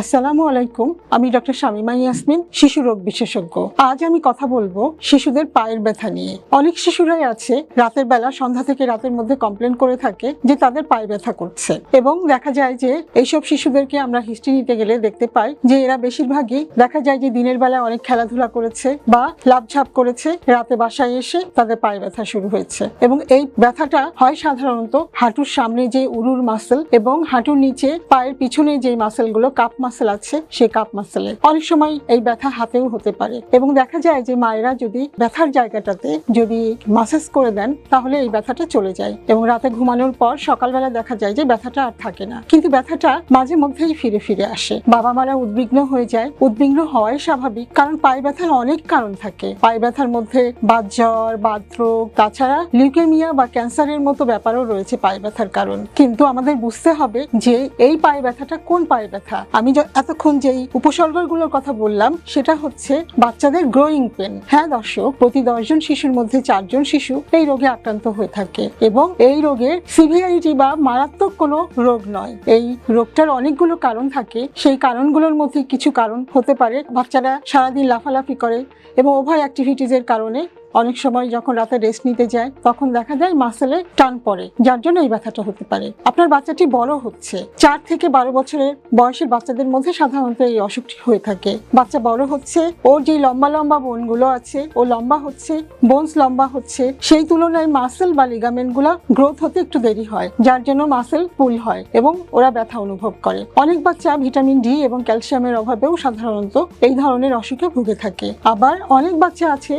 আসসালামু আলাইকুম, আমি ডক্টর শামিমা ইয়াসমিন, শিশু রোগ বিশেষজ্ঞ। আজ আমি কথা বলব শিশুদের পায়ের ব্যথা নিয়ে। অনেক শিশুরাই আছে, রাতের বেলা সন্ধ্যা থেকে রাতের মধ্যে কমপ্লেন করে থাকে যে তাদের পায়ে ব্যথা করছে। এবং দেখা যায় যে এইসব শিশুদেরকে আমরা হিস্ট্রি নিতে গেলে দেখতে পাই যে এরা বেশিরভাগই দেখা যায় যে দিনের বেলা অনেক খেলাধুলা করেছে বা লাভঝাপ করেছে, রাতে বাসায় এসে তাদের পায়ে ব্যথা শুরু হয়েছে। এবং এই ব্যথাটা হয় সাধারণত হাঁটুর সামনে যে উরুর মাসেল এবং হাঁটুর নিচে পায়ের পিছনে যে মাসেলগুলো কাপ মাসেল আছে সেই কাপ মাসেলে অনেক সময় এই ব্যথা হাতেও হতে পারে। এবং দেখা যায় যে মায়েরা যদি ব্যথার জায়গাটাতে যদি মাসাজ করে দেন, তাহলে এই ব্যথাটা চলে যায়। এবং রাতে ঘুমানোর পর সকালবেলা দেখা যায় যে ব্যথাটা আর থাকে না। কিন্তু ব্যথাটা মাঝে মধ্যেই ফিরে ফিরে আসে। বাবা মারা উদ্বিগ্ন হয়ে যায়। উদ্বিগ্ন হওয়াই স্বাভাবিক, কারণ পায়ে ব্যথার অনেক কারণ থাকে। পায়ে ব্যথার মধ্যে বাত জ্বর বাতরোগ তাছাড়া লিউকেমিয়া বা ক্যান্সারের মতো ব্যাপারও রয়েছে পায়ে ব্যথার কারণ। কিন্তু আমাদের বুঝতে হবে যে এই পায়ে ব্যথাটা কোন পায়ে ব্যথা? আমি এতক্ষণ যেই উপসর্গগুলোর কথা বললাম, সেটা হচ্ছে বাচ্চাদের গ্রোয়িং পেন হ্যাঁ দর্শক, প্রতি দশজন শিশুর মধ্যে চারজন শিশু এই রোগে আক্রান্ত হয়ে থাকে এবং এই রোগের সিভিয়ারিটি বা মারাত্মক কোনো রোগ নয়। এই রোগটার অনেকগুলো কারণ থাকে। সেই কারণগুলোর মধ্যে কিছু কারণ হতে পারে। বাচ্চারা সারাদিন লাফালাফি করে এবং ওভার অ্যাক্টিভিটিজের কারণে অনেক সময় যখন রাতে রেস্ট নিতে যায়, তখন দেখা যায় মাসেলে টান পড়ে, যার জন্য এই ব্যথাটা হতে পারে। আপনার বাচ্চাটি বড় হচ্ছে। চার থেকে বারো বছরের বয়সের বাচ্চাদের মধ্যে সাধারণত এই অসুখটি হয়ে থাকে। বাচ্চা বড় হচ্ছে, ওর যে লম্বা লম্বা বোনগুলো আছে, ও লম্বা হচ্ছে বোনস লম্বা হচ্ছে, সেই তুলনায় মাসেল বা লিগামেন্টগুলা গ্রোথ হতে একটু দেরি হয়, যার জন্য মাসেল পুল হয় এবং ওরা ব্যথা অনুভব করে। অনেক বাচ্চা ভিটামিন ডি এবং ক্যালসিয়ামের অভাবেও সাধারণত এই ধরনের অসুখে ভুগে থাকে। আবার অনেক বাচ্চা আছে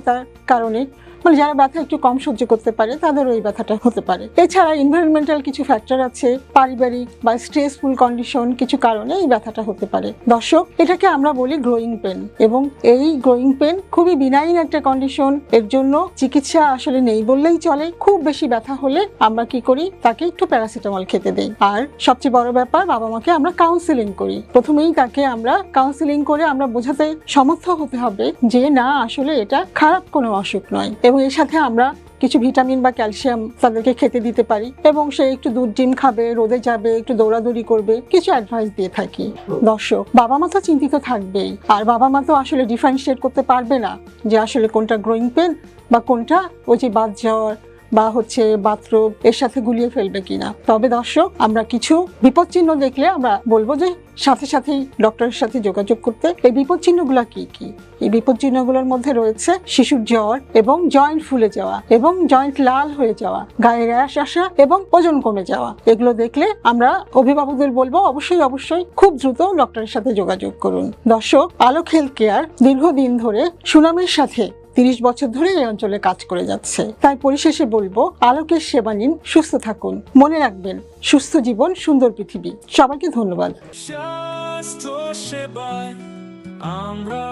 সংবেদনশীলতার কারণে মানে যারা ব্যথা একটু কম সহ্য করতে পারে, তাদের ওই ব্যথাটা হতে পারে। এছাড়া এনভায়রনমেন্টাল কিছু ফ্যাক্টর আছে, পারিবারিক বা স্ট্রেসফুল কন্ডিশন কিছু কারণে এই ব্যথাটা হতে পারে। দর্শক, এটাকে আমরা বলি গ্রোয়িং পেন এবং এই গ্রোয়িং পেন খুবই বিনাইন একটা কন্ডিশন এর জন্য চিকিৎসা আসলে নেই বললেই চলে। খুব বেশি ব্যথা হলে আমরা কি করি? তাকে একটু প্যারাসিটামল খেতে দেই। আর সবচেয়ে বড় ব্যাপার, বাবা মাকে আমরা কাউন্সিলিং করি। প্রথমেই তাকে আমরা কাউন্সিলিং করে আমরা বোঝাতে সমর্থ হতে হবে যে, না, আসলে এটা খারাপ কোনো অসুখ নয়। এবং এর সাথে আমরা কিছু ভিটামিন বা ক্যালসিয়াম তাদেরকে খেতে দিতে পারি এবং সে একটু দুধ ডিম খাবে, রোদে যাবে, একটু দৌড়াদৌড়ি করবে, কিছু অ্যাডভাইস দিয়ে থাকি। দর্শক, বাবা মা তো চিন্তিত থাকবেই। আর বাবা মা তো আসলে ডিফারেন্সিয়েট করতে পারবে না যে আসলে কোনটা গ্রোয়িং পেন বা কোনটা ওই যে বাদ যাওয়ার বা হচ্ছে বাথরুম এর সাথে গুলিয়ে ফেলবে কিনা। তবে দর্শক, আমরা কিছু বিপদ চিহ্ন দেখলে আমরা বলব যে সাথে সাথেই ডক্টরের সাথে যোগাযোগ করতে এই বিপদ চিহ্নগুলো কি কি? এই বিপদ চিহ্নগুলোর মধ্যে রয়েছে শিশুর জ্বর এবং জয়েন্ট ফুলে যাওয়া এবং জয়েন্ট লাল হয়ে যাওয়া, গায়ে র্যাশ আসা এবং ওজন কমে যাওয়া। এগুলো দেখলে আমরা অভিভাবকদের বলব অবশ্যই অবশ্যই খুব দ্রুত ডক্টরের সাথে যোগাযোগ করুন। দর্শক আলোক হেলথ কেয়ার দীর্ঘদিন ধরে সুনামের সাথে তিরিশ বছর ধরে এই অঞ্চলে কাজ করে যাচ্ছে। তাই পরিশেষে বলব, আলোকের সেবা নিন, সুস্থ থাকুন। মনে রাখবেন, সুস্থ জীবন, সুন্দর পৃথিবী। সবাইকে ধন্যবাদ। আমরা